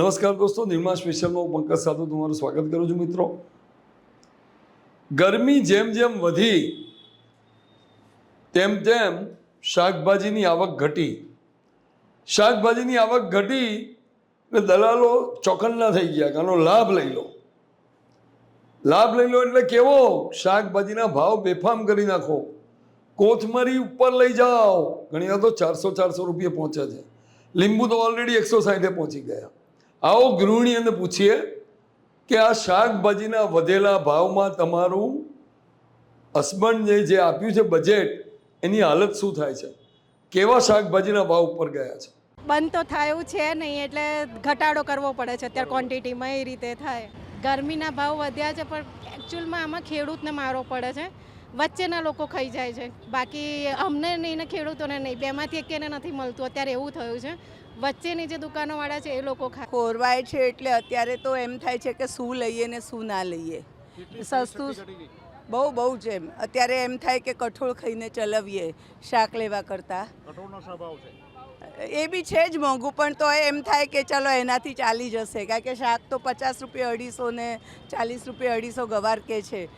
નમસ્કાર દોસ્તો નિર્મા સ્પેશિયલમાં હું પંકજ સાધુ તમારું સ્વાગત કરું છું મિત્રો. ગરમી જેમ જેમ વધી, તેમ તેમ શાકભાજીની આવક ઘટી. શાકભાજીની આવક ઘટી એટલે દલાલો ચોકન્ના થઈ ગયા, કે આનો લાભ લઈ લો. લાભ લઈ લો એટલે કેવો? શાકભાજીના ભાવ બેફામ કરી નાખો. કોથમરી ઉપર લઈ જાઓ. ઘણી વાર તો ચારસો ચારસો રૂપિયા પહોંચે છે. લીંબુ તો ઓલરેડી એકસો સાઠે પહોંચી ગયા. આવો ગૃહિણીઓને પૂછીએ કે આ શાકભાજીના વધેલા ભાવમાં તમારું હસબન્ડે જે આપ્યું છે બજેટ એની હાલત શું થાય છે? કેવા શાકભાજીના ભાવ ઉપર ગયા છે? બંધ તો થયું છે નહીં એટલે ઘટાડો કરવો પડે છે અત્યારે ક્વોન્ટિટીમાં એ રીતે થાય. ગરમીના ભાવ વધ્યા છે પણ એકચ્યુઅલમાં આમાં ખેડૂતને મારો પડે છે. વચ્ચેના લોકો ખાઈ જાય છે. બાકી અમને નહીં ને ખેડૂતોને નહીં. બેમાંથી એકેને નથી મળતું. અત્યારે એવું થયું છે. વચ્ચેની જે દુકાનોવાળા છે એ લોકો ખાય ખોરવાય છે એટલે અત્યારે તો એમ થાય છે કે શું લઈએ ને શું ના લઈએ. સસ્તું બહુ બહુ જ એમ. અત્યારે એમ થાય કે કઠોળ ખાઈને ચલાવીએ શાક લેવા કરતાં. એ બી છે જ મોંઘું પણ તો એમ થાય કે ચલો એનાથી ચાલી જશે. કારણ કે શાક તો પચાસ રૂપિયા અઢીસો ને ચાલીસ રૂપિયા અઢીસો ગવાર કે છે.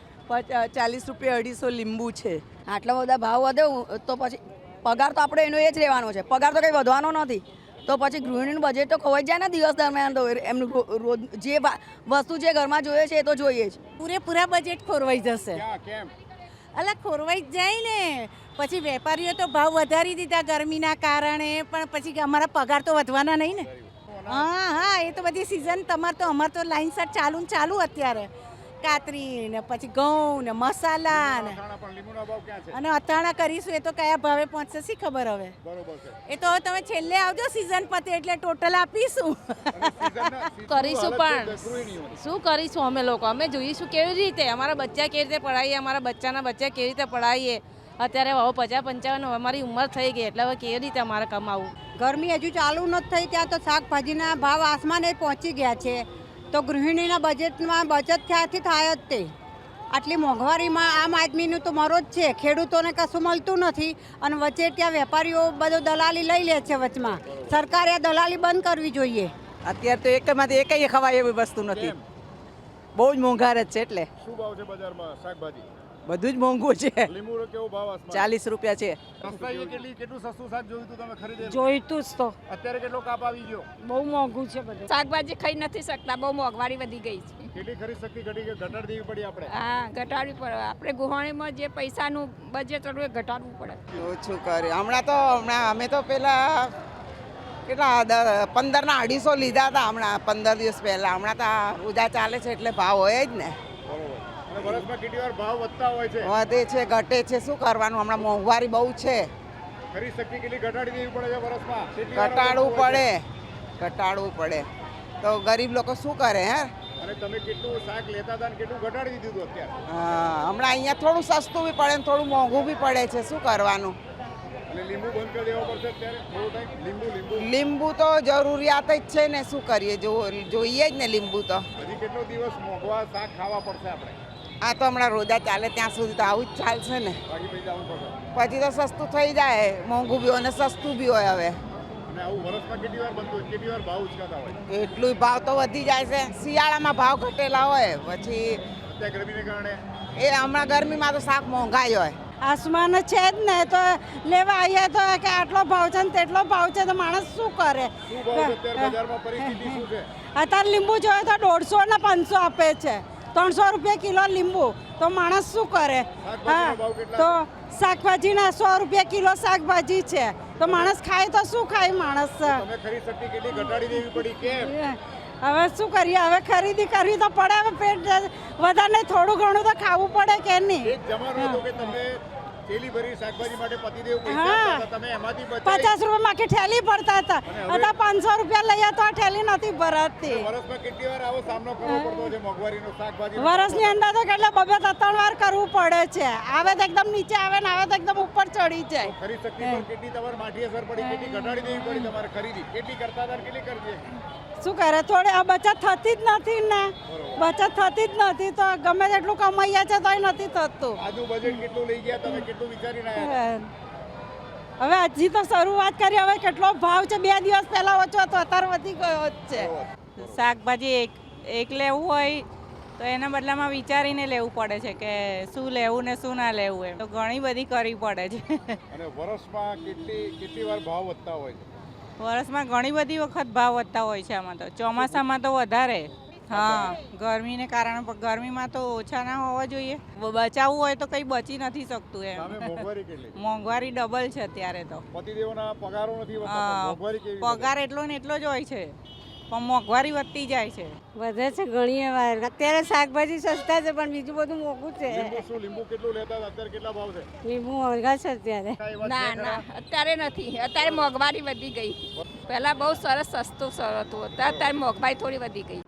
ચાલીસ રૂપિયા અઢીસો લીંબુ છે. આટલા બધા ભાવ વધે તો પછી પગાર તો આપણે એનો એ જ રહેવાનો છે. પગાર તો કંઈ વધવાનો નથી. તો પછી ગૃહિણીનું બજેટ તો ખોવાઈ જાય ને દિવસ દરમિયાન તો. એમનું રોજ જે વસ્તુ જે ઘરમાં જોઈએ છે એ તો જોઈએ જ. પૂરેપૂરા બજેટ ખોરવાઈ જશે. અલા ખોરવાઈ જ જાય ને. પછી વેપારીઓ તો ભાવ વધારી દીધા ગરમીના કારણે પણ પછી અમારા પગાર તો વધવાના નહીં ને. હા હા એ તો બધી સિઝન તમારે તો અમારે તો લાઈન સર ચાલુ ને ચાલુ અત્યારે. કાતરી ને પછી ઘઉં ને મસાલા ને અને અથાણા કરીશું એ તો કયા ભાવે પહોંચશે શી ખબર હવે? એ તો હવે તમે છેલ્લે આવજો સિઝન પતે એટલે ટોટલ આપીશું. કરીશું પણ શું કરીશું અમે લોકો? અમે જોઈશું કેવી રીતે? અમારા બચ્ચા કેવી રીતે પડાવીએ અમારા બચ્ચાના બચ્ચા કેવી રીતે પઢાવીએ અત્યારે હવે પચાસ પંચાવન અમારી ઉંમર થઈ ગઈ એટલે હવે કેવી રીતે અમારે કમાવું? ગરમી હજુ ચાલુ નથી થઈ ત્યાં તો શાકભાજીના ભાવ આસમાને પહોંચી ગયા છે. તો ગૃહિણીના બજેટમાં બચત ક્યાંથી થાય જ તે? આટલી મોંઘવારીમાં આમ આદમીનું તો મરો જ છે. ખેડૂતોને કશું મળતું નથી અને વચ્ચે ત્યાં વેપારીઓ બધો દલાલી લઈ લે છે વચમાં. સરકારે આ દલાલી બંધ કરવી જોઈએ. અત્યારે તો એકમાંથી એકય ખવાય એવી વસ્તુ નથી. બહુ જ મોંઘાર જ છે એટલે. શું ભાવ છે બજારમાં? શાકભાજી? બધું જ મોંઘું છે. લીંબુનો કેવો ભાવ આસમાન? ચાલીસ રૂપિયા છે. સસ્તાઈએ કેટલી કેટલું સસ્તું શાક જોયું તું તમે ખરીદે જોઈતું જ તો. અત્યારે કેટલો કાપ આવી ગયો? બહુ મોંઘું છે બધું. શાકભાજી ખાઈ નથી શકતા બહુ મોંઘવારી વધી ગઈ છે. કેટલી ખરીદ શક્તિ ઘટી ગઈ ઘટાડ દેવી પડી આપણે? હા ઘટાડવી પડે. આપણે ગુહાણીમાં જે પૈસાનું બજેટ હતું એ ઘટાડવું પડે. ઓછું કરે. હમણાં તો હમણાં અમે તો પેલા કેટલા પંદરના અઢીસો લીધા હતા હમણાં પંદર દિવસ પહેલા. હમણાં તો ઉદા ચાલે છે એટલે ભાવ હોય જ ને. વર્ષમાં કેટલી વાર ભાવ વધતા હોય છે? વધે છે ઘટે છે. શું કરવાનું? હમણાં મોંઘવારી બહુ છે. ખરીદ શક્તિ કેટલી ઘટાડી દેવી પડે છે વર્ષમાં? ઘટાડવું પડે. ઘટાડવું પડે. તો ગરીબ લોકો શું કરે હે? અને તમે કેટલું શાક લેતા હતા કેટલું ઘટાડી દીધું અત્યારે? હા, હમણાં અહીંયા થોડું સસ્તું બી પડે ને થોડું મોંઘું બી પડે છે. શું કરવાનું? લીંબુ બંધ કરી દેવા પડશે અત્યારે? લીંબુ લીંબુ? લીંબુ તો જરૂરિયાત જ છે ને. શું કરીએ? જોઈએ જ ને લીંબુ તો. હજી કેટલો દિવસ મોંઘવા શાક ખાવા પડશે આપણે? આ તો હમણાં રોજા ચાલે ત્યાં સુધી તો આવું જ ચાલશે ને. પછી તો સસ્તું થઈ જાય મોંઘું બી હોય અને સસ્તું બી હોય હવે. એટલું ભાવ તો વધી જાય છે. શિયાળામાં ભાવ ઘટેલા હોય પછી અત્યારે ગરમીને કારણે? એ હમણાં ગરમીમાં તો શાક મોંઘાઈ હોય. આસમાન છે જ ને તો લેવા આવીએ તો કે આટલો ભાવ છે ને તેટલો ભાવ છે તો માણસ શું કરે? અત્યારે લીંબુ જોઈએ તો દોઢસો ને પાંચસો આપે છે. ત્રણસો રૂપિયા કિલો લીંબુ. તો માણસ શું કરે? હા. તો શાકભાજીના સો રૂપિયા કિલો શાકભાજી છે. તો માણસ ખાય તો શું ખાય માણસ? હવે શું કરીએ? હવે ખરીદી કરવી તો પડે. હવે પેટ વધારે થોડું ઘણું તો ખાવું પડે કે નહીં? એક જમાનો હતો કે તમે થેલી ભરી શાકભાજી માટે પતિદેવ પૈસા હા. આપતા હતા, તમે એમાંથી પચાસ રૂપિયા આખી ઠેલી ભરતા હતા. અને પાંચસો રૂપિયા લઈએ તો આ ઠેલી નથી ભરાતી. વર્ષમાં કેટલી વાર આવો સામનો કરવો પડતો છે મોંઘવારીનો શાકભાજી વરસની અંદર તો કેટલા બબે ત્રણ વાર કરવું પડે છે. આવે તો એકદમ નીચે આવે ને આવે તો એકદમ ઉપર ચડી જાય. ખરીદ શક્તિ પર કેટલી તમારે માઠી અસર પડી કેટલી ઘટાડી દેવી પડી તમારે ખરીદી? કેટલી કરતા હતા કેટલી કરી શું કરે? થોડે આ બચત થતી જ નથી ને. બચત થતી જ નથી તો ગમે તેટલું કમાઈએ છે તોય નથી થતું. આજુ બજેટ કેટલું લઈ ગયા તમે? કેટલું વિચારી રહ્યા હવે હજી તો શરૂઆત કરી હવે કેટલો ભાવ છે? બે દિવસ પહેલા ઓછો હતો અત્યારે વધી ગયો જ છે. શાકભાજી એક એક લેવું હોય તો એના બદલામાં વિચારીને લેવું પડે છે કે શું લેવું ને શું ના લેવું એમ. તો ઘણી બધી કરવી પડે છે. અને વર્ષમાં કેટલી કેટલી વાર ભાવ વધતા હોય છે? વર્ષમાં ઘણી બધી વખત ભાવ વધતા હોય છે આમાં તો. ચોમાસામાં તો વધારે. હા ગરમીને કારણે ગરમીમાં તો ઓછા ના હોવા જોઈએ. બચાવવું હોય તો કંઈ બચી નથી શકતું એમ. મોંઘવારી ડબલ છે અત્યારે તો. પગારો એટલો ને એટલો જ હોય છે પણ મોંઘવારી વધતી જાય છે. વધે છે ઘણી વાર અત્યારે શાકભાજી સસ્તા છે પણ બીજું બધું મોંઘું છે. લીંબુ કેટલું લેતા અત્યારે કેટલા ભાવ છે? લીંબુ મોંઘા છે અત્યારે. ના ના અત્યારે નથી. અત્યારે મોંઘવારી વધી ગઈ. પહેલા બહુ સરસ સસ્તું સર હતું. અત્યારે મોંઘવારી થોડી વધી ગઈ.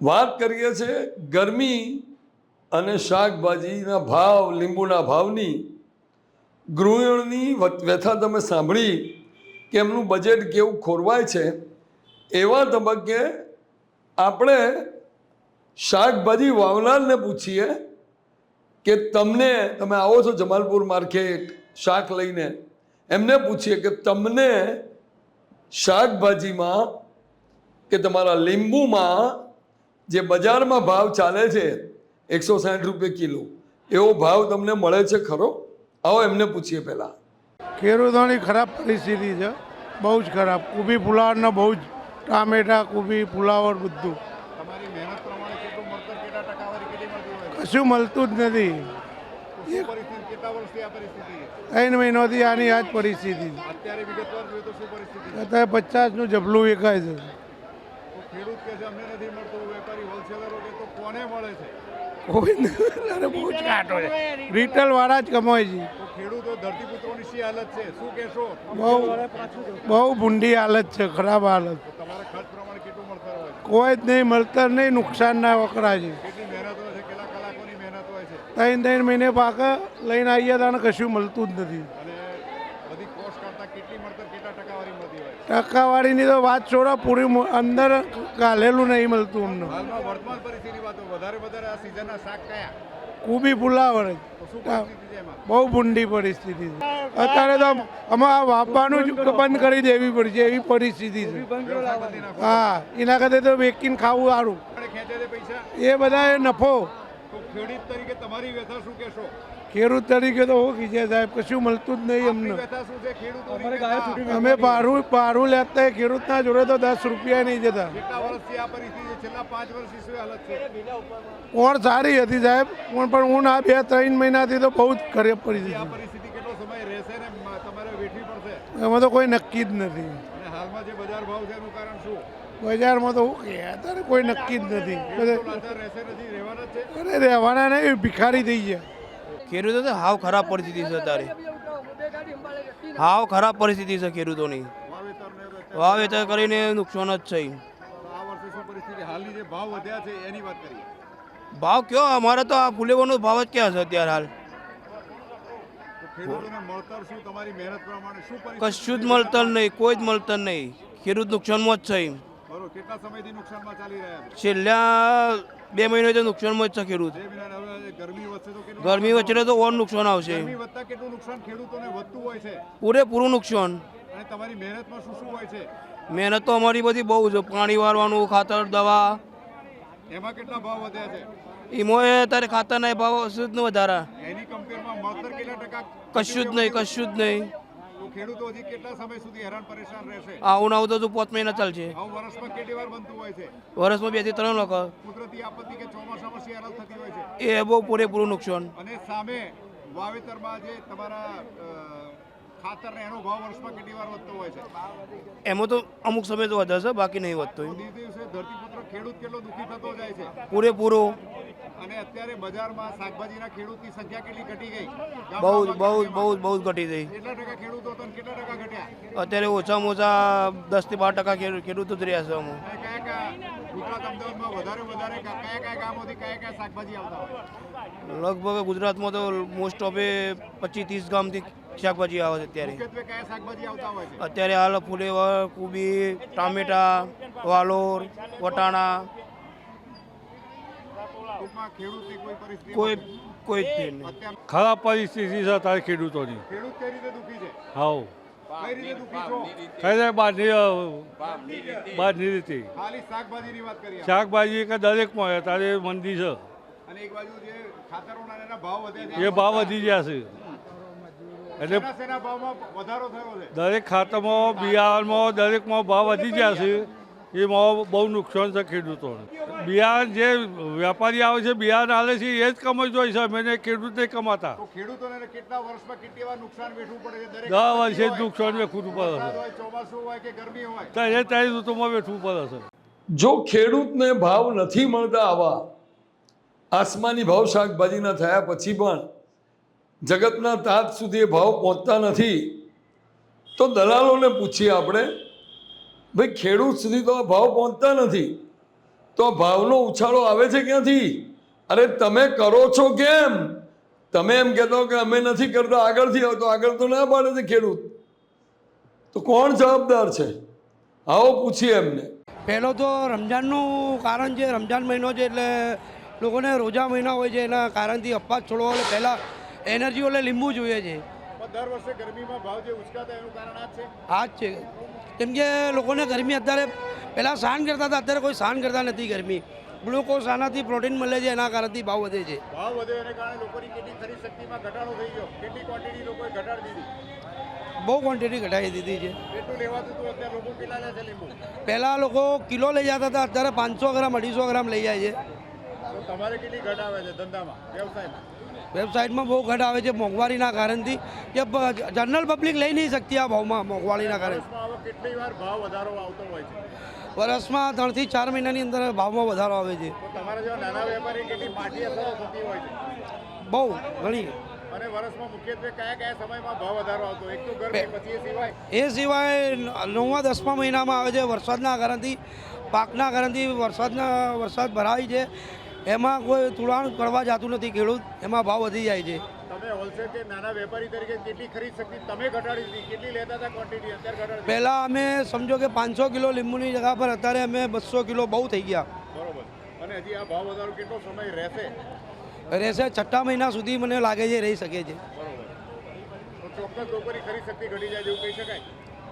વાત કરીએ છીએ ગરમી અને શાકભાજીના ભાવ, લીંબુના ભાવની. ગૃહિણીની વ્યથા તમે સાંભળી કે એમનું બજેટ કેવું ખોરવાય છે? એવા તબક્કે આપણે શાકભાજી વાવનારને પૂછીએ કે તમને, તમે આવો છો જમાલપુર માર્કેટ શાક લઈને, એમને પૂછીએ કે તમને શાકભાજીમાં કે તમારા લીંબુમાં જે બજારમાં ભાવ ચાલે છે એકસો સાઠ રૂપિયા કિલો એવો ભાવ તમને મળે છે ખરો? આવો એમને પૂછીએ પહેલાં. ખેડૂતોની ખરાબ પરિસ્થિતિ છે બહુ જ ખરાબ. કુબી ફુલાવરનો બહુ જ ટામેટા કુબી ફુલાવર બધું. તમારી મહેનત પ્રમાણે કેટલું મળતર કેટલા ટકાવારી કેટલી મળતી હોય? છે? કશું મળતું જ નથી. ત્રણ મહિનોથી આની આ જ પરિસ્થિતિ અત્યારે પચાસનું જબલું વેચાય છે. ખેડૂત કે છે અમને નથી મળતું વેપારી હોલસેલરો કે તો કોને મળે છે. કોઈ અરે બહુ જ કાટો છે. રિટેલ વાળા જ કમાય છે. તો ખેડૂતો ધરતીપુત્રોની શી હાલત છે? શું કહેશો? બહુ બહુ ભૂંડી હાલત છે ખરાબ હાલત. તમારા ખર્ચ પ્રમાણે કેટલું મળતર હોય કોઈ જ નહીં મળતર નહીં નુકસાનના વકરા છે. કેટલી મહેનત હોય છે? કેટલા કલાકોની મહેનત હોય છે? ત્રણ ત્રણ મહિને પાક લઈને આવીએ તાને કશું મળતું જ નથી. ટકાવારીની તો વાત છોડો પૂરી મ- ગાલેલું નહીં મળતું અમને. વર્તમાન પરિસ્થિતિની વાતો વધારે વધારે આ સિઝનના શાક કયા? કુબી ફુલાવર તો બહુ ભૂંડી પરિસ્થિતિ છે. અત્યારે તો અમે આ વાપવાનું જ બંધ કરી દેવી પડશે એવી પરિસ્થિતિ છે. હા એના કરતા તો વેકીને ખાવું સારું. એ બધા નફો. તો ખેડૂત તરીકે તમારી વ્યથા શું કહેશો? ખેડૂત તરીકે તો હું કીધે સાહેબ કશું મળતું જ નહીં અમને? અમે ભાડું ભાડું લેતા હોય ખેડૂતના જોડે તો દસ રૂપિયા નહીં જતા. કેટલા વર્ષથી આ પરિસ્થિતિ છે? છેલ્લા પાંચ વર્ષથી શું હાલત છે? ઓર સારી હતી સાહેબ? પણ પણ હું આ બે ત્રણ મહિનાથી તો બહુ જ ખરાબ પડી પરિસ્થિતિ. પરિસ્થિતિ કેટલો સમય રહેશે ને? મ- તમારે વેઠવી પડશે. એમાં તો કોઈ નક્કી જ નથી. અને હાલમાં જે બજાર ભાવ છે એનું કારણ શું? બજારમાં તો હું કે અત્યારે કોઈ નક્કી જ નથી. અરે રહેવાના નહીં ભિખારી થઈ ગયા. ખેડૂતો તો હાવ ખરાબ પરિસ્થિતિ છે અત્યારે. હાવ ખરાબ પરિસ્થિતિ છે ખેડૂતોની. વાવેતર કરીને નુકસાન જ છે. ભાવ કયો? અમારે તો આ ફુલેવાનો ભાવ જ ક્યાં છે અત્યારે હાલ? કશું જ મળતર નહીં, કોઈ જ મળતર નહીં. ખેડૂત નુકસાનમાં જ છે. બરોબર કેટલા સમયથી નુકસાનમાં ચાલી રહ્યા છે? છેલ્લા બે મહિના તો નુકસાનમાં જ છે ખેડૂત. ગરમી વધશે તો કેટલું ગરમી વચ્ચે તો ઓર નુકસાન આવશે. ગરમી વધતા કેટલું નુકસાન ખેડૂતોને વધતું હોય છે? પૂરેપૂરું નુકસાન. અને તમારી મહેનતમાં શું શું હોય છે? મહેનત તો અમારી બધી બહુ છે. પાણી વારવાનું ખાતર દવા. એમાં કેટલા ભાવ વધ્યા છે? એમાં અત્યારે ખાતરના ભાવ શું જ વધારા. એની કમ્પેરમાં કેટલા ટકા? કશું જ નહીં કશું જ નહીં. ખેડૂતો હજી કેટલા સમય સુધી હેરાન પરેશાન રહેશે? આવું ના તો હજુ પાંચ મહિના ચાલશે. આવું વર્ષમાં કેટલી વાર બનતું હોય છે? વર્ષમાં બેથી ત્રણ લોકો કુદરતી આપત્તિ કે ચોમાસામાં શિયાળા થતી હોય છે? એ બહુ પૂરેપૂરું નુકસાન. અને સામે વાવેતરમાં જે તમારા ખાતર એનો ભાવ વર્ષમાં કેટલી વાર વધતો હોય છે? એમાં તો અમુક સમય તો વધે છે બાકી નહીં વધતો ધરતીપુત્ર ખેડૂત કેટલો દુઃખી થતો જાય છે? પૂરેપૂરો. અને અત્યારે બજારમાં શાકભાજીના ખેડૂતની સંખ્યા કેટલી ઘટી ગઈ? બહુ બહુ બહુ બહુ ઘટી ગઈ. કેટલા ટકા ખેડૂતો હતા કેટલા ટકા ઘટ્યા? અત્યારે ઓછામાં ઓછા દસથી બાર ટકા ખેડૂતો જ રહ્યા છે અમુક લગભગ ગુજરાતમાં તો મોસ્ટ ઓફ પચીસ ત્રીસ ગામથી શાકભાજી આવે છે અત્યારે. મુખ્યત્વે કયા શાકભાજી આવતા હોય છે? અત્યારે હાલ ફુલેવર કુબી ટામેટા વાલોર વટાણા. કોઈ કોઈ કોઈ જ નહીં. ખરાબ પરિસ્થિતિ છે અત્યારે ખેડૂતોની. હાઉ કઈ રીતે દુઃખી છે? હાવ કઈ રીતે દુઃખી છો? ખાઈ જાય બહારની રીતે. ખાલી શાકભાજીની વાત કરીએ આપણે. શાકભાજી કે દરેકમાં અત્યારે મંદી છે. અને એક બાજુ જે ભાવ છે એ ભાવ વધી ગયા છે. એટલે શેના શેના ભાવમાં વધારો થયો છે. દરેક ખાતામાં બિયારણમાં દરેકમાં ભાવ વધી ગયા છે. એમાં બહુ નુકસાન છે ખેડૂતોને. બિયારણ જે વેપારી આવે છે બિયારણ આવે છે એ જ કમાઈ જોઈ છે. અમે ખેડૂતે નહીં કમાતા. ખેડૂતોને કેટલા વર્ષમાં કેટલી વાર નુકસાન વેઠવું પડે છે? દરેક દસ વર્ષે જ નુકસાન વેઠવું પડે છે. ચોમાસું હોય કે ગરમી હોય. તો એ ત્રણ ઋતુમાં વેઠવું પડે છે. જો ખેડૂતને ભાવ નથી મળતા આવા આસમાની ભાવ શાકભાજીના થયા પછી પણ જગતના તાત સુધી એ ભાવ પહોંચતા નથી. તો દલાલોને પૂછીએ આપણે, ભાઈ, ખેડૂત સુધી તો આ ભાવ પહોંચતા નથી. તો ભાવનો ઉછાળો આવે છે ક્યાંથી? અરે, તમે કરો છો કેમ? તમે એમ કહેતો કે અમે નથી કરતા, આગળથી આવો તો આગળ તો ના પાડે છે ખેડૂત. તો કોણ જવાબદાર છે? આવો પૂછીએ એમને. પહેલો તો રમજાનનું કારણ છે રમજાન મહિનો છે એટલે લોકોને રોજા મહિના હોય છે, એના કારણથી અપવાસ છોડવા પહેલાં એનર્જી ઓલે લીંબુ જોઈએ છે. પણ દર વર્ષે ગરમીમાં ભાવ જે ઉચકાતા એનું કારણ આ છે? આ જ છે. કેમ કે લોકોને ગરમી અત્યારે પહેલાં સહન કરતા હતા અત્યારે કોઈ સહન કરતા નથી ગરમી. ગ્લુકોઝ આનાથી પ્રોટીન મળે છે એના કારણથી ભાવ વધે છે. ભાવ વધે એને કારણે લોકોની કેટલી ખરીદ શક્તિમાં ઘટાડો થઈ ગયો. કેટલી ક્વોન્ટિટી લોકોએ ઘટાડી દીધી? બહુ ક્વોન્ટિટી ઘટાડી દીધી છે. એટલું લેવાતું હતું અત્યારે લોકો કેટલા લે છે લીંબુ? પહેલાં લોકો કિલો લઈ જતા હતા અત્યારે પાંચસો ગ્રામ અઢીસો ગ્રામ લઈ જાય છે. તમારે કેટલી ઘટ છે ધંધામાં વ્યવસાયમાં? વેબસાઇટમાં બહુ ઘટ આવે છે મોંઘવારીના કારણથી કે જનરલ પબ્લિક લઈ નહીં શકતી આ ભાવમાં મોંઘવારીના કારણે. કેટલી વાર ભાવ વધારો આવતો હોય છે? વર્ષમાં ત્રણથી ચાર મહિનાની અંદર ભાવમાં વધારો આવે છે. બહુ ઘણી. અને વર્ષમાં મુખ્યત્વે કયા કયા સમયમાં ભાવ વધારો આવતો એક તો ગરમી પછી એ સિવાય? એ સિવાય નવમા દસમા મહિનામાં આવે છે વરસાદના કારણથી પાકના કારણથી વરસાદના વરસાદ ભરાય છે. એમાં કોઈ તુડાણ કરવા જતું નથી ખેડૂત એમાં ભાવ વધી જાય છે. તમે હોલસેલ કે નાના વેપારી તરીકે કેટલી ખરીદ શક્તિ તમે ઘટાડી દીધી? કેટલી લેતા હતા ક્વોન્ટિટી અત્યારે ઘટાડી પહેલાં અમે સમજો કે પાંચસો કિલો લીંબુની જગ્યા પર અત્યારે અમે બસો કિલો બહુ થઈ ગયા. બરોબર. અને હજી આ ભાવ વધારો કેટલો સમય રહેશે? રહેશે છઠ્ઠા મહિના સુધી મને લાગે છે રહી શકે છે. ચોક્કસ લોકોની ખરીદ શક્તિ ઘટી જાય જેવું કહી શકાય?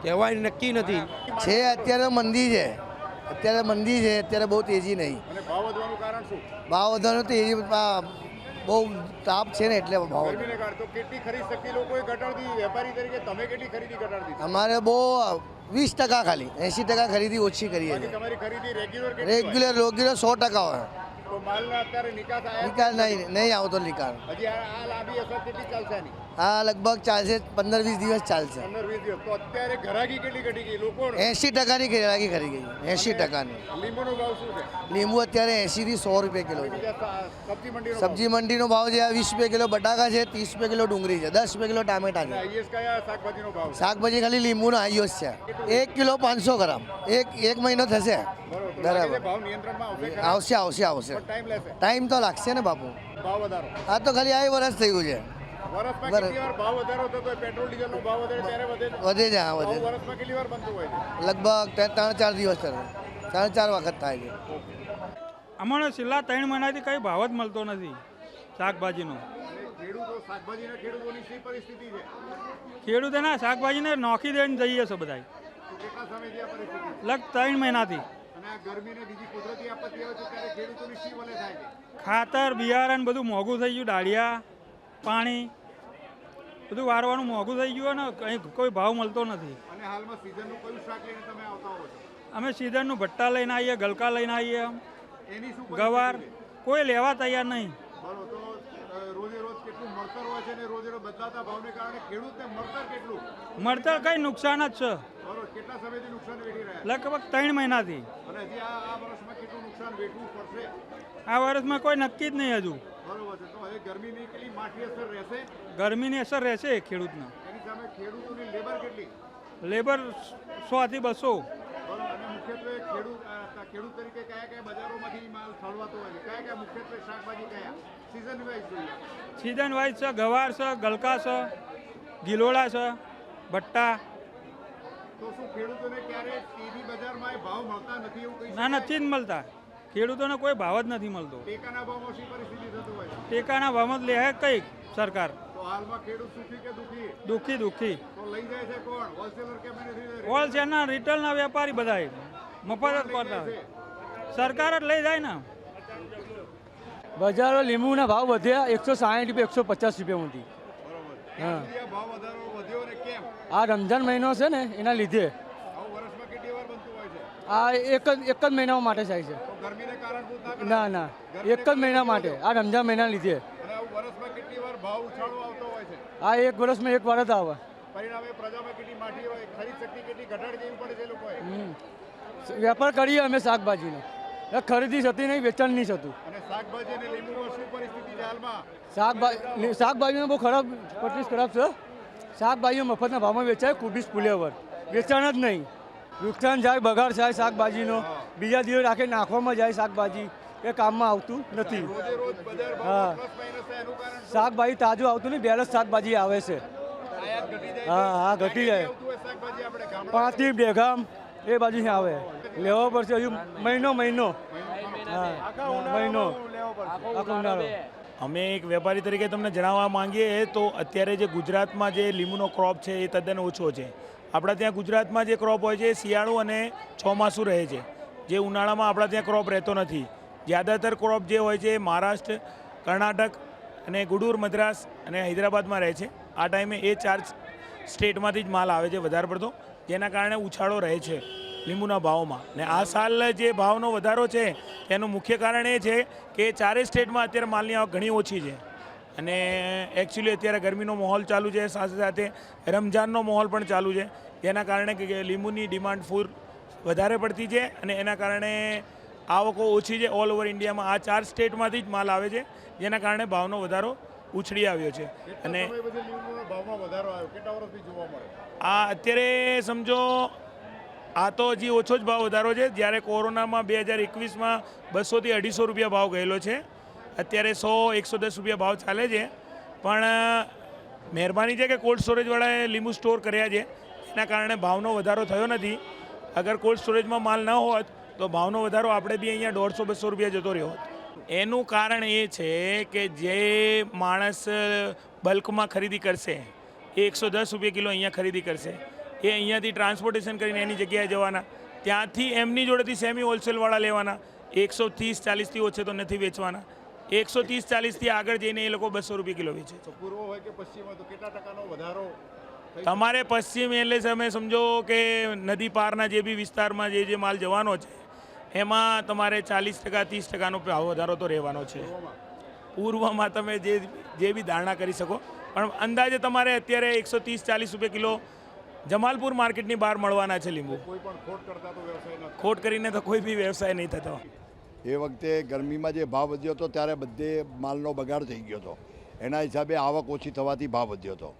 કહેવાય નક્કી નથી. છે અત્યારે મંદી છે. અત્યારે મંદી છે અત્યારે બહુ તેજી નહીં. ભાવ વધવાનું કારણ શું? ભાવ વધારો તેજી આ બહુ તાપ છે ને એટલે ભાવ તો કેટલી ખરીદ શક્તિ લોકોએ ઘટાડી વેપારી તરીકે તમે કેટલી ખરીદી ઘટાડી અમારે બહુ વીસ ટકા ખાલી એંશી ટકા ખરીદી ઓછી કરીએ છીએ તમારી રેગ્યુલર રેગ્યુલર સો ટકા હોય. તો નિકાલ નહીં નહીં આવતો નિકાલ. હજી આ આ લાંબી અસર કેટલી ચાલશે આની આ લગભગ ચાલશે પંદર વીસ દિવસ ચાલશે પંદર વીસ દિવસ તો અત્યારે ઘરાકી કેટલી ઘટી ગઈ? લોકો એંશી ટકાની ગેરાકી ખરી ગઈ એંશી ટકાની. લીંબુનો ભાવ શું છે? લીંબુ અત્યારે એંશીથી સો રૂપિયા કિલો છે. બીજા સા- સબ્જી મંડીનો સબ્જી મંડીનો ભાવ છે વીસ રૂપિયા કિલો બટાકા છે ત્રીસ રૂપિયા કિલો ડુંગળી છે દસ રૂપિયા કિલો ટામેટા છે. હાઈએસ્ટ કયા શાકભાજીનો ભાવ છે? શાકભાજી ખાલી લીંબુનો આઈઓસ છે. એક કિલો પાંચસો ગ્રામ. એક એક મહિનો થશે. બરોબર તો લાગે છે બરાબર ભાવ નિયંત્રણમાં આવશે ખરા? આવશે આવશે આવશે. પણ ટાઈમ લેશે. ટાઈમ તો લાગશે ને બાપુ. ભાવ વધારો. આ તો ખાલી આ વર્ષ થયું છે. વધે વધે છે હા વધે લગભગ ત્રણ ચાર દિવસ ત્રણ ચાર વખત થાય છે. અમારે છેલ્લા ત્રણ મહિનાથી કંઈ ભાવ જ મળતો નથી શાકભાજીનો. અને ખેડૂતો શાકભાજીના ખેડૂતોની શાકભાજીને નોખી દઈને જઈએ છે? બધા? લગ ત્રણ મહિનાથી. અને આ ગરમી ને બીજી કુદરતી આપત્તિ આવે છે ત્યારે ખેડૂતોની શી વલે થાય છે? ખાતર બિયારણ બધું મોંઘું થઈ ગયું ડાળિયા પાણી. બધું વારવાનું મોંઘું થઈ ગયું ને કંઈ કોઈ ભાવ મળતો નથી. અને હાલમાં સિઝનનું કયું શાક લઈને તમે આવતા હો છો? અમે સીઝનનું ભટ્ટા લઈને આવીએ ગલકા લઈને આવીએ. એની શું ગવાર કોઈ લેવા તૈયાર નહીં. મળતર કંઈ નુકસાન જ છે. લગભગ ત્રણ મહિનાથી. આ વર્ષમાં કોઈ નક્કી જ નહીં હજુ. બરોબર છે. તો હવે ગરમીની કેટલી માઠી અસર રહેશે? ગરમીની અસર રહેશે ખેડૂતને. એની સામે ખેડૂતોની લેબર કેટલી? લેબર સોથી બસો. બરોબર. અને મુખ્યત્વે ખેડૂત ખેડૂત તરીકે કયા કયા બજારોમાંથી માલ ઠલવાતો હોય છે? કયા કયા મુખ્યત્વે શાકભાજી કયા? સિઝન વાઇઝ જોઈએ. સિઝન વાઇઝ છે ગવાર છે ગલકા છે ગિલોડા છે ભટ્ટા તો શું ખેડૂતોને ક્યારે ટીવી બજારમાં ભાવ મળતા નથી એવું કંઈ ના નથી જ મળતા. ખેડૂતોને કોઈ ભાવ જ નથી મળતો. ટેકાના ભાવમાં લે કંઈક સરકાર. તો હાલમાં ખેડૂત સુખી કે દુખી? દુઃખી દુઃખી. તો લઈ જાય છે કોણ? હોલસેલર કે મેન્યુફેક્ચરર હોલસેલના રિટેલના વેપારી બધા મફત જ કરતા સરકાર જ લઈ જાય ને. બજારો લીંબુના ભાવ વધ્યા એકસો સાહીઠ રૂપિયા એકસો પચાસ રૂપિયા સુધી હા. આ ભાવ વધારો વધ્યો ને કેમ? આ રમજાન મહિનો છે ને એના લીધે આવું વર્ષમાં કેટલી વાર બનતું હોય છે આ એક જ એક જ મહિના માટે થાય છે. ના ના એક જ મહિના માટે. આ રમજાન મહિના લીધે. આ એક વર્ષમાં એક વાર જ આવે. વેપાર કરીએ અમે શાકભાજીનો. ખરીદી થતી નહીં વેચાણ નહીં થતું. શાકભાજી શાકભાજીનો બહુ ખરાબ પચીસ ખરાબ છે. શાકભાજીઓ મફતના ભાવમાં વેચાય કુબીસ ફુલેવર વેચાણ જ નહીં. નુકસાન જાય બગાડ થાય શાકભાજીનો. બીજા દિવસ રાખે નાખવામાં જાય શાકભાજી. એ કામમાં આવતું નથી. હા. શાકભાજી તાજું આવતું નહીં બેલેન્સ શાકભાજી આવે છે. હા હા ઘટી જાય. પાંચથી બેગામ એ બાજુ આવે. લેવો પડશે હજુ મહિનો મહિનો. હા મહિનો. આખો ઉનાળો. અમે એક વેપારી તરીકે તમને જણાવવા માંગીએ તો અત્યારે જે ગુજરાતમાં જે લીંબુનો ક્રોપ છે એ તદ્દન ઓછો છે. આપણા ત્યાં ગુજરાતમાં જે ક્રોપ હોય છે શિયાળુ અને ચોમાસું રહે છે. જે ઉનાળામાં આપણા ત્યાં ક્રોપ રહેતો નથી. જ્યાદાતર ક્રોપ જે હોય છે, એ મહારાષ્ટ્ર, કર્ણાટક અને ગુડુર, મદ્રાસ અને હૈદરાબાદમાં રહે છે. આ ટાઈમે એ ચાર સ્ટેટમાંથી જ માલ આવે છે વધારે પડતો, જેના કારણે ઉછાળો રહે છે લીંબુના ભાવમાં. ને આ સાલ જે ભાવનો વધારો છે તેનું મુખ્ય કારણ એ છે કે ચારેય સ્ટેટમાં અત્યારે માલની આવક ઘણી ઓછી છે. અને એકચ્યુઅલી અત્યારે ગરમીનો માહોલ ચાલુ છે. સાથે સાથે રમઝાનનો માહોલ પણ ચાલુ છે. તેના કારણે કે લીંબુની ડિમાન્ડ ફૂલ વધારે પડતી છે અને એના કારણે આવકો ઓછી છે. ઓલ ઓવર ઇન્ડિયામાં આ ચાર સ્ટેટમાંથી જ માલ આવે છે. જેના કારણે ભાવનો વધારો ઉછળી આવ્યો છે. અને આ અત્યારે સમજો આ તો હજી ઓછો જ ભાવ વધારો છે. જ્યારે કોરોનામાં બે હજાર એકવીસમાં બસોથી અઢીસો રૂપિયા ભાવ ગયેલો છે. અત્યારે સો, એકસો દસ રૂપિયા ભાવ ચાલે છે. પણ મહેરબાની છે કે કોલ્ડ સ્ટોરેજવાળાએ લીંબુ સ્ટોર કર્યા છે. એના કારણે ભાવનો વધારો થયો નથી. અગર કોલ્ડ સ્ટોરેજમાં માલ ન હોત, તો ભાવનો વધારો આપણે બી અહીંયા દોઢસો, બસો રૂપિયા જતો રહ્યો હોત. એનું કારણ એ છે કે જે માણસ બલ્કમાં ખરીદી કરશે, એ એકસો દસ રૂપિયા કિલો અહીંયા ખરીદી કરશે. એ અહીંયાથી ટ્રાન્સપોર્ટેશન કરીને એની જગ્યાએ જવાના. ત્યાંથી એમની જોડેથી સેમી હોલસેલવાળા લેવાના. એકસો ત્રીસ, ચાલીસથી ઓછે તો નથી વેચવાના. એકસો ત્રીસ ચાલીસથી આગળ જઈને એ લોકો બસો રૂપિયા કિલો વેચે પૂર્વ હોય કે પશ્ચિમ હોય તો કેટલા ટકાનો વધારો તમારે પશ્ચિમ એટલે તમે સમજો કે નદી પારના જે બી વિસ્તારમાં જે જે માલ જવાનો છે એમાં તમારે ચાલીસ ટકા ત્રીસ ટકાનો ભાવ વધારો તો રહેવાનો છે. પૂર્વમાં? તમે જે જે બી ધારણા કરી શકો. પણ અંદાજે તમારે અત્યારે એકસો ત્રીસ ચાલીસ રૂપિયા કિલો જમાલપુર માર્કેટની બહાર મળવાના છે લીંબુ. કોઈ પણ ખોટ કરતા તો ખોટ કરીને તો કોઈ બી વ્યવસાય નહીં થતો. એ વખતે ગરમીમાં જે ભાવ વધ્યો હતો ત્યારે બધે માલનો બગાડ થઈ ગયો હતો. એના હિસાબે આવક ઓછી થવાથી ભાવ વધ્યો હતો.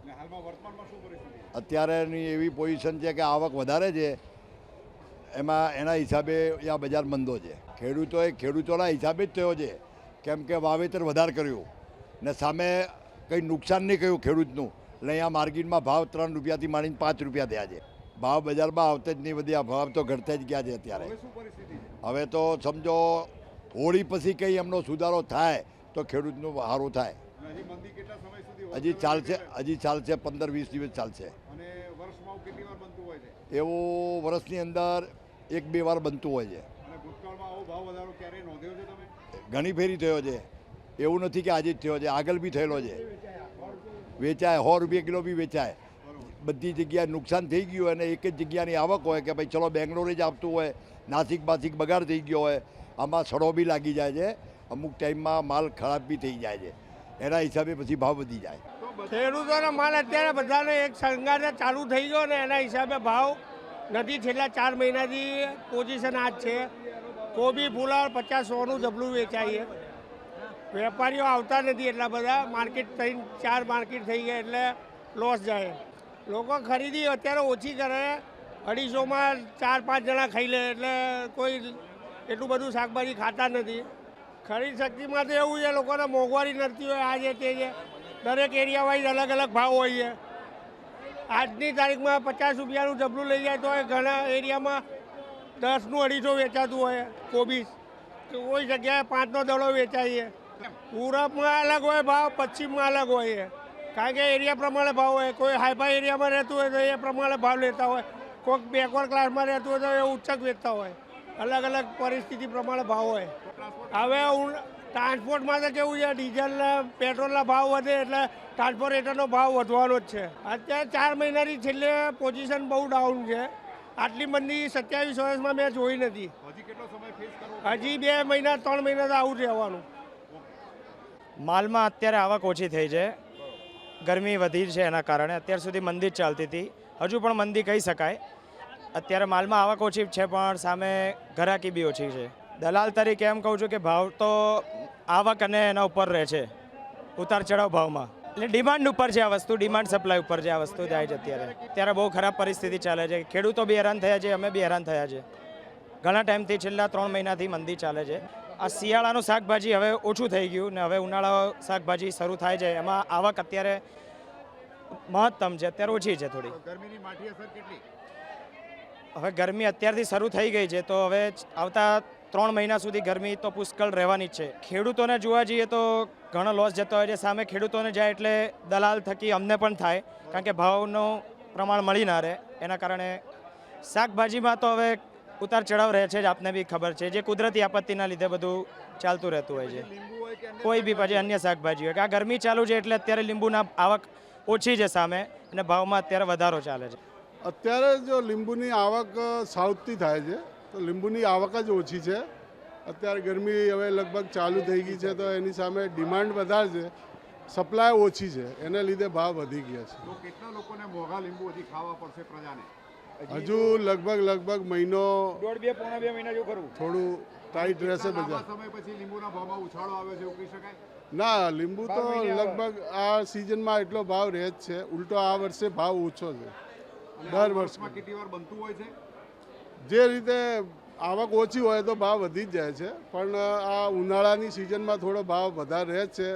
અત્યારેની એવી પોઝિશન છે કે આવક વધારે છે એમાં એના હિસાબે આ બજાર મંદો છે. ખેડૂતોએ ખેડૂતોના હિસાબે જ થયો છે. કેમ કે વાવેતર વધારે કર્યું ને સામે કંઈ નુકસાન નહીં કર્યું ખેડૂતનું. એટલે અહીંયા માર્કેટમાં ભાવ ત્રણ રૂપિયાથી માંડીને પાંચ રૂપિયા થયા છે. ભાવ બજારમાં આવતા જ નહીં બધી આ ભાવ તો ઘટતા જ ગયા છે અત્યારે. હવે તો સમજો હોળી પછી કંઈ એમનો સુધારો થાય તો ખેડૂતનું સારું થાય. હજી? ચાલશે હજી ચાલશે પંદર વીસ દિવસ ચાલશે. એવું વર્ષની અંદર એક બે વાર બનતું હોય છે. ઘણી ફેરી થયો છે. એવું નથી કે આજે જ થયો છે આગળ બી થયેલો છે. વેચાય સો રૂપિયા કિલો બી વેચાય. બધી જગ્યાએ નુકસાન થઈ ગયું હોય અને એક જ જગ્યાની આવક હોય કે ભાઈ ચલો બેંગ્લોરે જ આપતું હોય નાસિક બાસિક બગાડ થઈ ગયો હોય, આમાં સડો બી લાગી જાય છે, અમુક ટાઈમમાં માલ ખરાબ બી થઈ જાય છે. એના હિસાબે પછી ભાવ વધી જાય. ખેડૂતોનો માલ અત્યારે બધાને એક સંગાતે ચાલુ થઈ ગયો ને એના હિસાબે ભાવ નથી. છેલ્લા ચાર મહિનાથી પોઝિશન આ જ છે. કોબી ફુલાવર પચાસ સોનું જબલું વેચાય વેપારીઓ આવતા નથી એટલા બધા. માર્કેટ થઈ ચાર માર્કેટ થઈ ગયા એટલે લોસ જાય. લોકો ખરીદી અત્યારે ઓછી કરે. અઢીસોમાં ચાર પાંચ જણા ખાઈ લે એટલે કોઈ એટલું બધું શાકભાજી ખાતા નથી. ખરીદ શક્તિમાં તો એવું છે, લોકોને મોંઘવારી નથી હોય આજે તે છે દરેક એરિયા વાઇઝ અલગ અલગ ભાવ હોય છે. આજની તારીખમાં પચાસ રૂપિયાનું જબલું લઈ જાય તો ઘણા એરિયામાં દસનું અઢીસો વેચાતું હોય કોબીસ કોઈ જગ્યાએ પાંચનો દડો વેચાય છે. પૂરબમાં અલગ હોય, ભાવ પશ્ચિમમાં અલગ હોય છે. કારણ કે એરિયા પ્રમાણે ભાવ હોય, કોઈ હાઈફાઈ એરિયામાં રહેતું હોય તો એ પ્રમાણે ભાવ લેતા હોય. કોઈક બેકવર્ડ ક્લાસમાં રહેતું હોય તો એ ઉચ્ચક વેચતા હોય. અલગ અલગ પરિસ્થિતિ પ્રમાણે ભાવ હોય. હવે ટ્રાન્સપોર્ટમાં તો કેવું છે ડીઝલના પેટ્રોલના ભાવ વધે એટલે ટ્રાન્સપોર્ટેટરનો ભાવ વધવાનો જ છે. અત્યારે ચાર મહિનાની છેલ્લે પોઝિશન બહુ ડાઉન છે. આટલી મંદી સત્યાવીસ વર્ષમાં મેં જોઈ નથી. હજી કેટલો સમય ફેસ કરવો હજી બે મહિના ત્રણ મહિના તો આવું જ રહેવાનું. માલમાં અત્યારે આવક ઓછી થઈ છે. ગરમી વધી છે એના કારણે અત્યાર સુધી મંદી જ ચાલતી હતી. હજુ પણ મંદી કહી શકાય. અત્યારે માલમાં આવક ઓછી છે, પણ સામે ઘરાકી બી ઓછી છે. દલાલ તરીકે એમ કહું છું કે ભાવ તો આવક અને એના ઉપર રહે છે, ઉતાર ચઢાવ ભાવમાં. એટલે ડિમાન્ડ ઉપર છે આ વસ્તુ ડિમાન્ડ સપ્લાય ઉપર છે આ વસ્તુ થાય છે અત્યારે. અત્યારે બહુ ખરાબ પરિસ્થિતિ ચાલે છે. ખેડૂતો બી હેરાન થયા છે, અમે બી હેરાન થયા છે. ઘણા ટાઈમથી છેલ્લા ત્રણ મહિનાથી મંદી ચાલે છે. આ શિયાળાનું શાકભાજી હવે ઓછું થઈ ગયું ને હવે ઉનાળા શાકભાજી શરૂ થાય છે. એમાં આવક અત્યારે મહત્તમ છે અત્યારે ઓછી છે થોડી. ગરમીની માઠી અસર કેટલી? હવે ગરમી અત્યારથી શરૂ થઈ ગઈ છે તો હવે આવતા ત્રણ મહિના સુધી ગરમી તો પુષ્કળ રહેવાની જ છે. ખેડૂતોને જોવા જઈએ તો ઘણો લોસ જતો હોય છે સામે ખેડૂતોને જાય એટલે દલાલ થકી અમને પણ થાય કારણ કે ભાવનું પ્રમાણ મળી ના રહે. એના કારણે શાકભાજીમાં તો હવે ઉતાર ચઢાવ રહે છે જ આપને બી ખબર છે. જે કુદરતી આપત્તિના લીધે બધું ચાલતું રહેતું હોય છે. કોઈ બી પછી અન્ય શાકભાજી હોય. કે આ ગરમી ચાલુ છે એટલે અત્યારે લીંબુના આવક ઓછી છે સામે અને ભાવમાં અત્યારે વધારો ચાલે છે. અત્યારે જો લીંબુની આવક સાઉથથી થાય છે તો લીંબુની આવક જ ઓછી છે. અત્યારે ગરમી હવે લગભગ ચાલુ થઈ ગઈ છે તો એની સામે ડિમાન્ડ વધારે છે સપ્લાય ઓછી છે એને લીધે ભાવ વધી ગયા છે. કેટલા લોકોને મોંઘા લીંબુ હજી ખાવા પડશે પ્રજાને? હજુ લગભગ લગભગ મહિનો દોઢ બે પોણા બે મહિના જેવું ખરું. થોડું ટાઈટ રહેશે બજાર સમય પછી લીંબુના ભાવમાં ઉછાળો આવે છે એવું કહી શકાય? ના લીંબુ તો લગભગ આ સિઝનમાં એટલો ભાવ રહે જ છે. ઉલટો આ વર્ષે ભાવ ઓછો છે. દર વર્ષમાં વર્ષમાં. કેટલી વાર બનતું હોય છે? જે રીતે આવક ઓછી હોય તો ભાવ વધી જ જાય છે. પણ આ ઉનાળાની સિઝનમાં થોડો ભાવ વધારે રહે જ છે.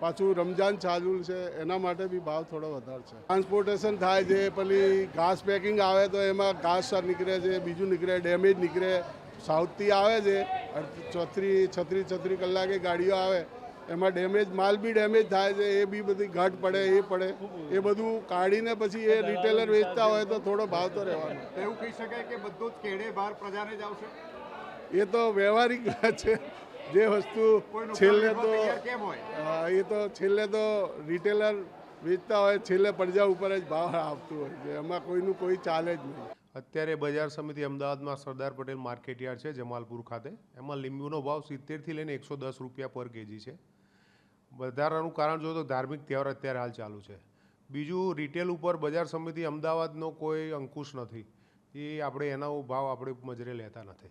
પાછું રમજાન ચાલુ છે. એના માટે બી ભાવ થોડો વધારે છે. ટ્રાન્સપોર્ટેશન થાય છે પેલી ઘાસ પેકિંગ આવે તો એમાં ઘાસ નીકળે છે બીજું નીકળે ડેમેજ નીકળે. સાઉથથી આવે છે છત્રી છત્રીસ છત્રીસ કલાકે ગાડીઓ આવે. એમાં ડેમેજ માલ બી ડેમેજ થાય છે એ બી બધી ઘટ પડે એ પડે. એ બધું કાઢીને પછી એ રિટેલર વેચતા હોય તો થોડો ભાવ તો રહેવાનો. એવું કહી શકાય કે બધું જ કેડે બહાર પ્રજાને જ આવશે? એ તો વ્યવહારિક વાત છે. જે વસ્તુ છેલ્લે તો એ તો છેલ્લે તો રિટેલર વેચતા હોય છેલ્લે પડજા ઉપર જ ભાવ આપતું હોય છે. એમાં કોઈનું કોઈ ચાલે જ નહીં. અત્યારે બજાર સમિતિ અમદાવાદમાં સરદાર પટેલ માર્કેટયાર્ડ છે, જમાલપુર ખાતે. એમાં લીંબુનો ભાવ સિત્તેરથી લઈને એકસો દસ રૂપિયા પર કેજી છે. વધારાનું કારણ જો તો ધાર્મિક તહેવાર અત્યારે હાલ ચાલુ છે. બીજું, રિટેલ ઉપર બજાર સમિતિ અમદાવાદનો કોઈ અંકુશ નથી. એ આપણે એનો ભાવ આપણે મજરે લેતા નથી.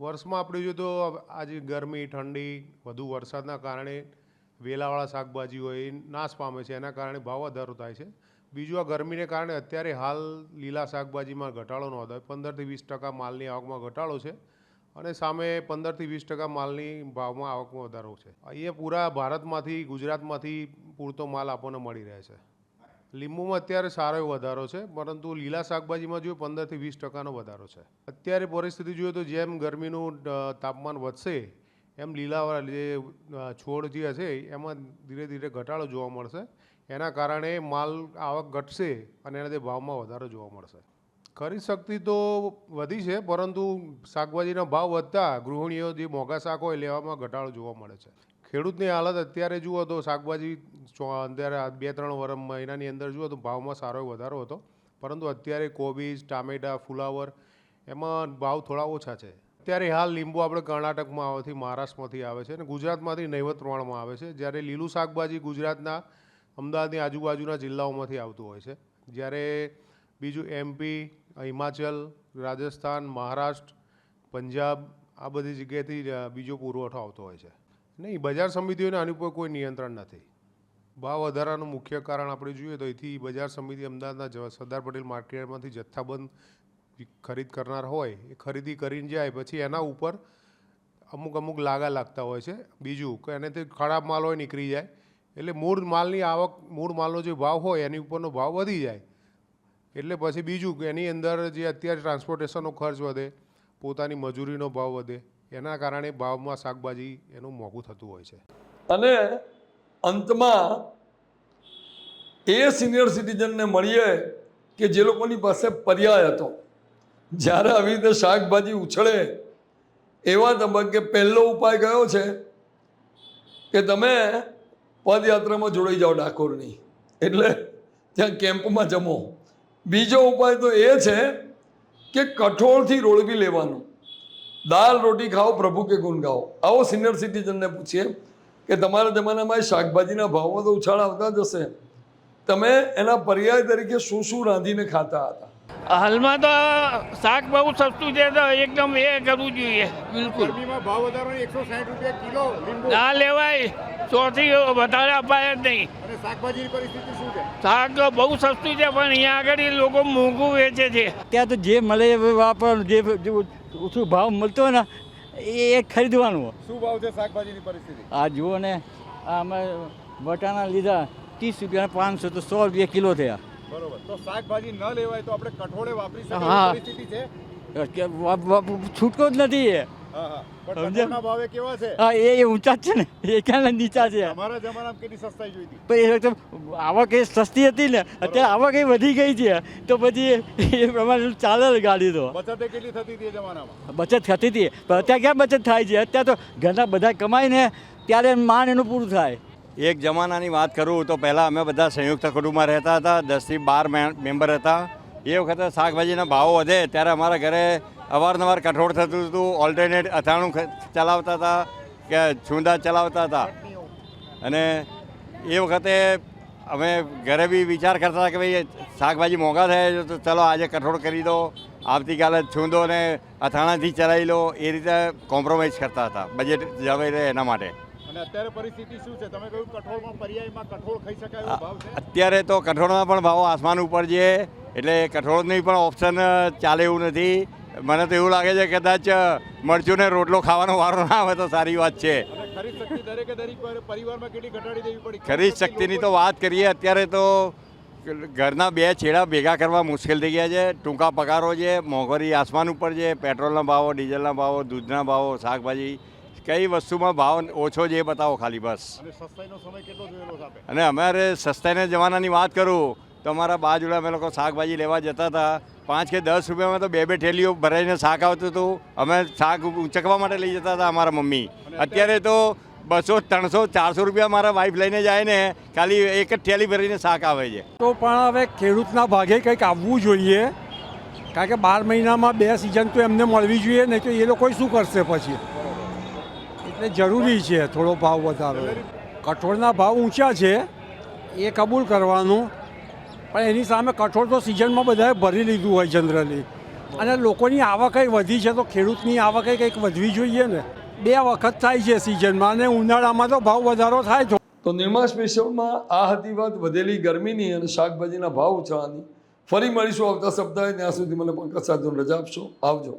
વર્ષમાં આપણે જોઈએ તો આજે ગરમી, ઠંડી, વધુ વરસાદના કારણે વેલાવાળા શાકભાજી હોય, એ નાશ પામે છે. એના કારણે ભાવ વધારો થાય છે. બીજું આ ગરમીને કારણે અત્યારે હાલ લીલા શાકભાજીમાં ઘટાડો નોંધાયો પંદરથી વીસ ટકા માલની આવકમાં ઘટાડો છે અને સામે પંદરથી વીસ ટકા માલની ભાવમાં આવકમાં વધારો છે. અહીંયા પૂરા ભારતમાંથી, ગુજરાતમાંથી પૂરતો માલ આપણને મળી રહે છે. લીંબુમાં અત્યારે સારો એવો વધારો છે, પરંતુ લીલા શાકભાજીમાં જોઈએ પંદરથી વીસ ટકાનો વધારો છે. અત્યારે પરિસ્થિતિ જોઈએ તો જેમ ગરમીનું તાપમાન વધશે, એમ લીલાવાળા જે છોડ જે હશે, એમાં ધીરે ધીરે ઘટાડો જોવા મળશે. એના કારણે માલ આવક ઘટશે અને એનાથી ભાવમાં વધારો જોવા મળશે. ખરીદ શક્તિ તો વધી છે, પરંતુ શાકભાજીના ભાવ વધતા ગૃહિણીઓ જે મોંઘા શાક હોય લેવામાં ઘટાડો જોવા મળે છે. ખેડૂતની હાલત અત્યારે જુઓ તો શાકભાજી અત્યારે બે ત્રણ વર્ષ મહિનાની અંદર જુઓ તો ભાવમાં સારો વધારો હતો. પરંતુ અત્યારે કોબીજ, ટામેટા, ફુલાવર એમાં ભાવ થોડા ઓછા છે. અત્યારે હાલ લીંબુ આપણે કર્ણાટકમાં આવેથી મહારાષ્ટ્રમાંથી આવે છે અને ગુજરાતમાંથી નહીવત પ્રમાણમાં આવે છે. જ્યારે લીલું શાકભાજી ગુજરાતના અમદાવાદની આજુબાજુના જિલ્લાઓમાંથી આવતું હોય છે. જ્યારે બીજું એમપી હિમાચલ, રાજસ્થાન, મહારાષ્ટ્ર, પંજાબ, આ બધી જગ્યાએથી બીજો પુરવઠો આવતો હોય છે. નહીં, બજાર સમિતિઓને આની ઉપર કોઈ નિયંત્રણ નથી. ભાવ વધારાનું મુખ્ય કારણ આપણે જોઈએ તો અહીંથી બજાર સમિતિ અમદાવાદના સરદાર પટેલ માર્કેટમાંથી જથ્થાબંધ ખરીદ કરનાર હોય, એ ખરીદી કરીને જાય, પછી એના ઉપર અમુક અમુક લાગા લાગતા હોય છે. બીજું, કે એનાથી ખરાબ માલ હોય, નીકળી જાય. એટલે મૂળ માલની આવક, મૂળ માલનો જે ભાવ હોય એની ઉપરનો ભાવ વધી જાય. એટલે પછી બીજું એની અંદર જે અત્યારે ટ્રાન્સપોર્ટેશનનો ખર્ચ વધે, પોતાની મજૂરીનો ભાવ વધે, એના કારણે ભાવમાં શાકભાજી એનું મોંઘું થતું હોય છે. અને અંતમાં એ સિનિયર સિટીઝનને મળીએ કે જે લોકોની પાસે પર્યાય હતો. જ્યારે આવી રીતે શાકભાજી ઉછળે, એવા તબક્કે પહેલો ઉપાય કયો છે? કે તમે પદયાત્રામાં જોડાઈ જાઓ ડાકોરની. એટલે ત્યાં કેમ્પમાં જમો. બીજો ઉપાય તો એ છે કે કઠોળથી રોળવી લેવાનું. દાળ રોટી ખાઓ, પ્રભુ કે ગુણ ગાઓ. આવો સિનિયર સિટીઝનને પૂછીએ કે તમારા જમાનામાં શાકભાજીના ભાવમાં તો ઉછાળ આવતા જ હશે. તમે એના પર્યાય તરીકે શું શું રાંધીને ખાતા હતા? હાલમાં તો શાક બહુ સસ્તું છે તો એકદમ એ કરવું જોઈએ. બિલકુલ. ભાવ વધારો એકસો સાઠ રૂપિયા કિલો ના લેવાય. સોથી વધારે અપાય જ નહીં. અને શાકભાજીની પરિસ્થિતિ શું છે? શાક બહુ સસ્તું છે પણ અહીંયા આગળ એ લોકો મોંઘું વેચે છે. ત્યાં તો જે મળે વાપરવાનું જે જે ઓછું ભાવ મળતો ને એ ખરીદવાનું. શું ભાવ છે શાકભાજીની પરિસ્થિતિ? આ જુઓ ને અમે વટાણા લીધા ત્રીસ રૂપિયા પાંચસો તો સો રૂપિયા કિલો થયા. બરોબર. તો શાકભાજી ન લેવાય તો આપણે કઠોળે વાપરી શકીએ હા. પરિસ્થિતિ છે? કે વા- વા- છૂટકો જ નથી એ. હા હા. પણ સમજ્યા? કઠોળના ભાવે કેવા છે? હા એ એ ઊંચા જ છે ને. એ ક્યાં નીચા છે? અમારા જમાનામાં કેટલી સસ્તાઈ જોઈતી પણ એ વખતે આવક એ સસ્તી હતી ને. અત્યારે આવક એ વધી ગઈ છે. તો પછી એ પ્રમાણે ચાલે ને ગાડી તો. બચતે કેટલી થતી હતી એ જમાનામાં? બચત થતી હતી. પણ અત્યારે ક્યાં બચત થાય છે? અત્યારે તો ઘરના બધા કમાઈને ત્યારે માન એનું પૂરું થાય. એક જમાનાની વાત કરું તો પહેલાં અમે બધા સંયુક્ત કુટુંબમાં રહેતા હતા દસથી બાર મેમ્બર હતા. એ વખતે શાકભાજીના ભાવો વધે ત્યારે અમારા ઘરે અવારનવાર કઠોળ થતું હતું ઓલ્ટરનેટ અથાણું ચલાવતા હતા કે છૂંદા ચલાવતા હતા. અને એ વખતે અમે ઘરે બી વિચાર કરતા કે ભાઈ, શાકભાજી મોંઘા થયા તો ચલો આજે કઠોળ કરી દો. આવતીકાલે છૂંદો ને અથાણાથી ચલાવી લો. એ રીતે કોમ્પ્રોમાઇઝ કરતા હતા બજેટ જવાઈ રહે એના માટે. અને અત્યારે પરિસ્થિતિ શું છે? તમે કહ્યું કઠોળમાં પર્યાયમાં કઠોળ ખાઈ શકાય એવો ભાવ છે? અત્યારે તો કઠોળના પણ ભાવો આસમાન ઉપર છે એટલે કઠોળની પણ ઓપ્શન ચાલે એવું નથી. મને તો એવું લાગે છે કદાચ મરચું ને રોટલો ખાવાનો વારો ના આવે તો સારી વાત છે. ખરીદ શક્તિની તો વાત કરીએ અત્યારે તો ઘરના બે છેડા ભેગા કરવા મુશ્કેલ થઈ ગયા છે. ટૂંકા પગારો છે મોંઘવારી આસમાન ઉપર છે પેટ્રોલના ભાવો ડીઝલના ભાવો દૂધના ભાવો શાકભાજી કઈ વસ્તુમાં ભાવ ઓછો છે એ બતાવો ખાલી બસ. અને સસ્તાઈનો સમય કેટલો જોયેલો છે આપે? અને અમારે સસ્તાઈના જમાનાની વાત કરું તો અમારા બાજુડા અમે લોકો શાકભાજી લેવા જતા હતા. પાંચ કે દસ રૂપિયામાં તો બે બે ઠેલીઓ ભરાઈને શાક આવતું હતું. અમે શાક ઉંચકવા માટે લઈ જતા હતા અમારા મમ્મી. અત્યારે? તો બસો ત્રણસો ચારસો રૂપિયા મારા વાઈફ લઈને જાય ને ખાલી એક જ ઠેલી ભરીને શાક આવે છે. તો પણ હવે ખેડૂતના ભાગે કંઈક આવવું જોઈએ. કારણ કે બાર મહિનામાં બે સિઝન તો એમને મળવી જોઈએ નહીં તો એ લોકો શું કરશે પછી? એટલે જરૂરી છે થોડો ભાવ વધારો કઠોળના ભાવ ઊંચા છે, એ કબૂલ કરવાનું. પણ એની સામે કઠોળ તો સિઝનમાં બધાએ ભરી લીધું હોય જનરલી. અને લોકોની આવકઈ વધી છે તો ખેડૂતની આવકઈ કંઈક વધવી જોઈએ ને. બે વખત થાય છે સિઝનમાં અને ઉનાળામાં તો ભાવ વધારો થાય છે તો નિર્મા સ્પેશિયલમાં આ હતી વાત વધેલી ગરમીની અને શાકભાજીના ભાવ ઉછળવાની ફરી મળીશું આવતા સપ્તાહે, ત્યાં સુધી મને પંકજ સાધુ રજા આપશો. આવજો.